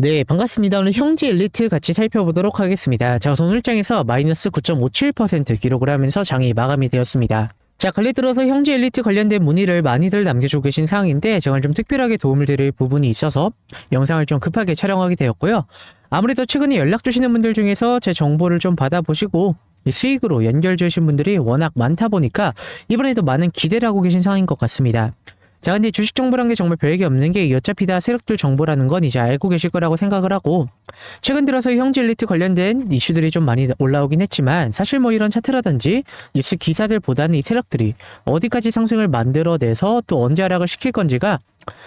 네, 반갑습니다. 오늘 형제 엘리트 같이 살펴보도록 하겠습니다. 자, 우선 오늘장에서 마이너스 9.57% 기록을 하면서 장이 마감이 되었습니다. 자, 근래 들어서 형제 엘리트 관련된 문의를 많이들 남겨주고 계신 상황인데 제가 좀 특별하게 도움을 드릴 부분이 있어서 영상을 좀 급하게 촬영하게 되었고요. 아무래도 최근에 연락 주시는 분들 중에서 제 정보를 좀 받아보시고 이 수익으로 연결 주신 분들이 워낙 많다 보니까 이번에도 많은 기대를 하고 계신 상황인 것 같습니다. 자, 근데 주식 정보란 게 정말 별게 없는 게 어차피 다 세력들 정보라는 건 이제 알고 계실 거라고 생각을 하고 최근 들어서 형제 엘리트 관련된 이슈들이 좀 많이 올라오긴 했지만 사실 뭐 이런 차트라든지 뉴스 기사들보다는 이 세력들이 어디까지 상승을 만들어내서 또 언제 하락을 시킬 건지가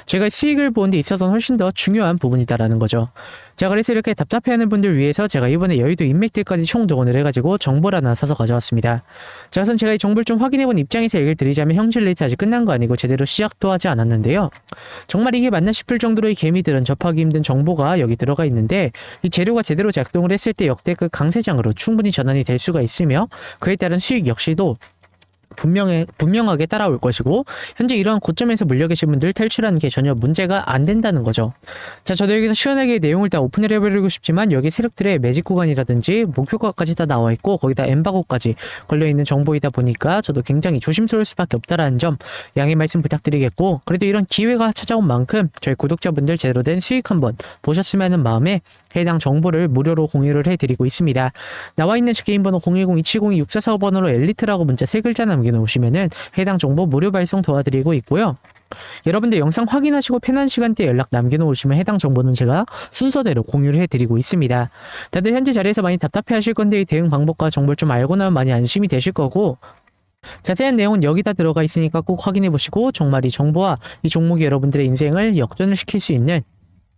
제가 수익을 보는 데 있어서는 훨씬 더 중요한 부분이다라는 거죠. 자, 그래서 이렇게 답답해하는 분들 위해서 제가 이번에 여의도 인맥들까지 총 동원을 해가지고 정보를 하나 사서 가져왔습니다. 자, 우선 제가 이 정보를 좀 확인해본 입장에서 얘기를 드리자면 형질레이트 아직 끝난 거 아니고 제대로 시작도 하지 않았는데요. 정말 이게 맞나 싶을 정도로 이 개미들은 접하기 힘든 정보가 여기 들어가 있는데 이 재료가 제대로 작동을 했을 때 역대급 강세장으로 충분히 전환이 될 수가 있으며 그에 따른 수익 역시도 분명해, 분명하게 따라올 것이고 현재 이러한 고점에서 물려 계신 분들 탈출하는 게 전혀 문제가 안 된다는 거죠. 자, 저도 여기서 시원하게 내용을 다 오픈을 해버리고 싶지만 여기 세력들의 매직 구간이라든지 목표가까지 다 나와 있고 거기다 엠바고까지 걸려 있는 정보이다 보니까 저도 굉장히 조심스러울 수밖에 없다라는 점 양해 말씀 부탁드리겠고 그래도 이런 기회가 찾아온 만큼 저희 구독자분들 제대로 된 수익 한번 보셨으면 하는 마음에 해당 정보를 무료로 공유를 해드리고 있습니다. 나와 있는 제 개인 번호 010-270-6445번으로 엘리트라고 문자 세 글자 남겨 놓으시면은 해당 정보 무료 발송 도와드리고 있고요. 여러분들 영상 확인하시고 편한 시간대 연락 남겨놓으시면 해당 정보는 제가 순서대로 공유를 해드리고 있습니다. 다들 현재 자리에서 많이 답답해 하실 건데 이 대응 방법과 정보를 좀 알고 나면 많이 안심이 되실 거고 자세한 내용은 여기다 들어가 있으니까 꼭 확인해 보시고 정말 이 정보와 이 종목이 여러분들의 인생을 역전을 시킬 수 있는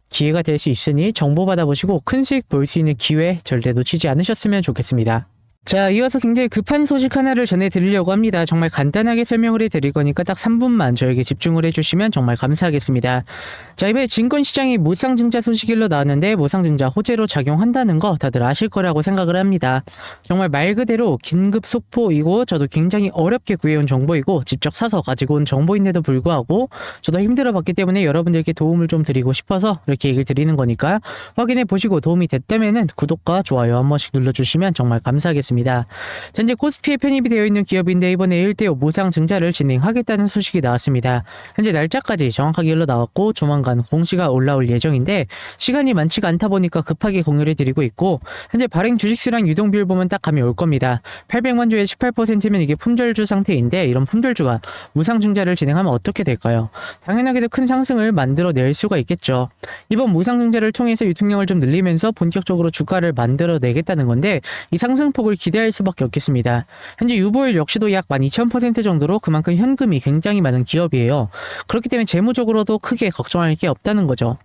기회가 될 수 있으니 정보 받아보시고 큰 수익 볼 수 있는 기회 절대 놓치지 않으셨으면 좋겠습니다. 자, 이어서 굉장히 급한 소식 하나를 전해드리려고 합니다. 정말 간단하게 설명을 해드릴 거니까 딱 3분만 저에게 집중을 해주시면 정말 감사하겠습니다. 자, 이번에 증권시장이 무상증자 소식일로 나왔는데 무상증자 호재로 작용한다는 거 다들 아실 거라고 생각을 합니다. 정말 말 그대로 긴급 속보이고 저도 굉장히 어렵게 구해온 정보이고 직접 사서 가지고 온 정보인데도 불구하고 저도 힘들어 봤기 때문에 여러분들께 도움을 좀 드리고 싶어서 이렇게 얘기를 드리는 거니까 확인해 보시고 도움이 됐다면은 구독과 좋아요 한 번씩 눌러주시면 정말 감사하겠습니다. 현재 코스피에 편입이 되어 있는 기업인데 이번에 1대5 무상 증자를 진행하겠다는 소식이 나왔습니다. 현재 날짜까지 정확하게 일러 나왔고 조만간 공시가 올라올 예정인데 시간이 많지가 않다 보니까 급하게 공유를 드리고 있고 현재 발행 주식수랑 유동비율 보면 딱 감이 올 겁니다. 800만 주에 18%면 이게 품절주 상태인데 이런 품절주가 무상 증자를 진행하면 어떻게 될까요? 당연하게도 큰 상승을 만들어낼 수가 있겠죠. 이번 무상 증자를 통해서 유통량을 좀 늘리면서 본격적으로 주가를 만들어내겠다는 건데 이 상승폭을 기대할 수밖에 없겠습니다. 현재 유보율 역시도 약 12,000% 정도로 그만큼 현금이 굉장히 많은 기업이에요. 그렇기 때문에 재무적으로도 크게 걱정할 게 없다는 거죠.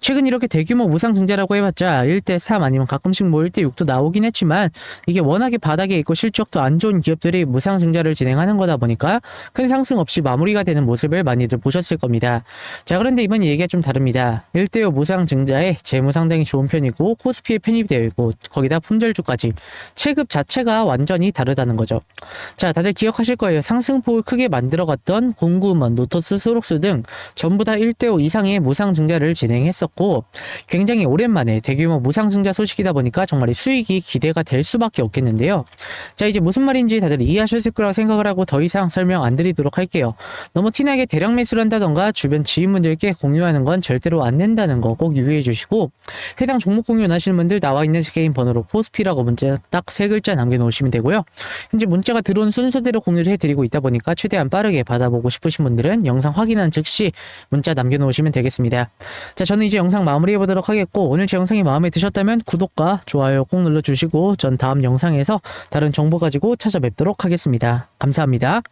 최근 이렇게 대규모 무상 증자라고 해봤자 1대3 아니면 가끔씩 뭐 1대6도 나오긴 했지만 이게 워낙에 바닥에 있고 실적도 안 좋은 기업들이 무상 증자를 진행하는 거다 보니까 큰 상승 없이 마무리가 되는 모습을 많이들 보셨을 겁니다. 자 그런데 이번 얘기가 좀 다릅니다. 1대5 무상 증자에 재무 상당히 좋은 편이고 코스피에 편입이 되어 있고 거기다 품절주까지 체급 자체가 완전히 다르다는 거죠. 자 다들 기억하실 거예요. 상승폭을 크게 만들어갔던 공구먼, 노토스, 소록스 등 전부 다 1대5 이상의 무상 증자를 진행 했었고 굉장히 오랜만에 대규모 무상 증자 소식이다 보니까 정말 이 수익이 기대가 될 수밖에 없겠는데요. 자 이제 무슨 말인지 다들 이해하셨을 거라고 생각을 하고 더 이상 설명 안 드리도록 할게요. 너무 티나게 대량 매수를 한다던가 주변 지인분들께 공유하는 건 절대로 안 된다는 거 꼭 유의해 주시고 해당 종목 공유 원하시는 분들 나와 있는 개인 번호로 코스피라고 문자 딱 세 글자 남겨 놓으시면 되고요. 현재 문자가 들어온 순서대로 공유를 해 드리고 있다 보니까 최대한 빠르게 받아보고 싶으신 분들은 영상 확인한 즉시 문자 남겨 놓으시면 되겠습니다. 자, 저는 이제 영상 마무리해 보도록 하겠고 오늘 제 영상이 마음에 드셨다면 구독과 좋아요 꼭 눌러 주시고 전 다음 영상에서 다른 정보 가지고 찾아뵙도록 하겠습니다. 감사합니다.